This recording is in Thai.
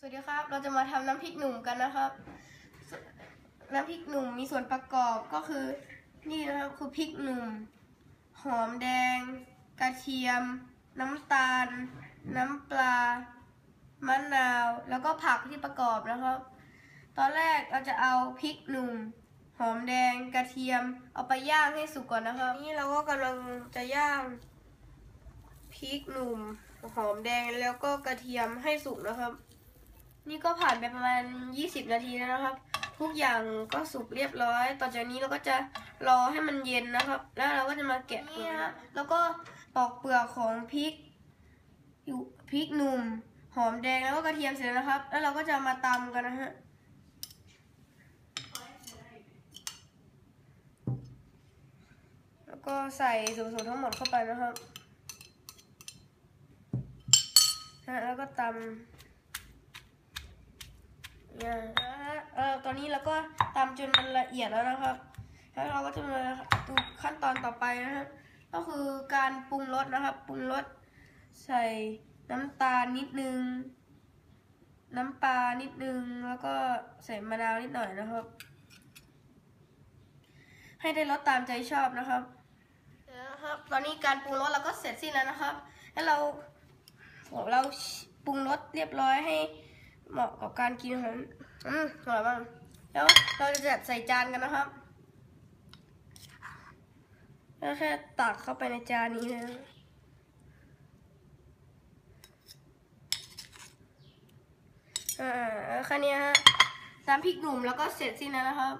สวัสดีครับ เราจะมาทำน้ำพริกหนุ่มกันนะครับ น้ำพริกหนุ่มมีส่วนประกอบก็คือ นี่นะครับคือพริกหนุ่ม หอมแดง กระเทียม น้ำตาล น้ำปลามะนาว แล้วก็ผักที่ประกอบนะครับ ตอนแรกเราจะเอาพริกหนุ่ม หอมแดง กระเทียม เอาไปย่างให้สุกก่อนนะครับ นี่เราก็กำลังจะย่างพริกหนุ่ม หอมแดงแล้วก็กระเทียมให้สุกนะครับ นี่ก็ผ่านไปประมาณ 20 นาทีแล้วนะครับ ทุกอย่างก็สุกเรียบร้อย ต่อจากนี้เราก็จะรอให้มันเย็นนะครับ แล้วเราก็จะมาแกะนี่ฮะแล้วก็ปอกเปลือกของพริกอยู่พริกหนุ่ม หอมแดงแล้วก็กระเทียมเสร็จแล้วนะครับ แล้วเราก็จะมาตำกันนะฮะแล้วก็ใส่ส่วนผสมทั้งหมดเข้าไปนะครับฮะแล้วก็ตำ เนี่ยเออตอนนี้เราก็ตำจนมันละเอียดแล้วนะครับ แล้วเราก็จะมาดูขั้นตอนต่อไปนะครับ ก็คือการปรุงรสนะครับ ปรุงรสใส่น้ำตาลนิดนึง น้ำปลานิดนึง แล้วก็ใส่มะนาวนิดหน่อยนะครับ ให้ได้รสตามใจชอบนะครับนะครับ ตอนนี้การปรุงรสเราก็เสร็จสิ้นแล้วนะครับ แล้วเราเราปรุงรสเรียบร้อยให้ เหมาะกับการกินของอืมอร่อยมากแล้วเราจะจัดใส่จานกันนะครับแล้วแค่ตักเข้าไปในจานนี้เลยอ่าแค่นี้ฮะตามพริกหนุ่มแล้วก็เสร็จสิ้นแล้วนะครับ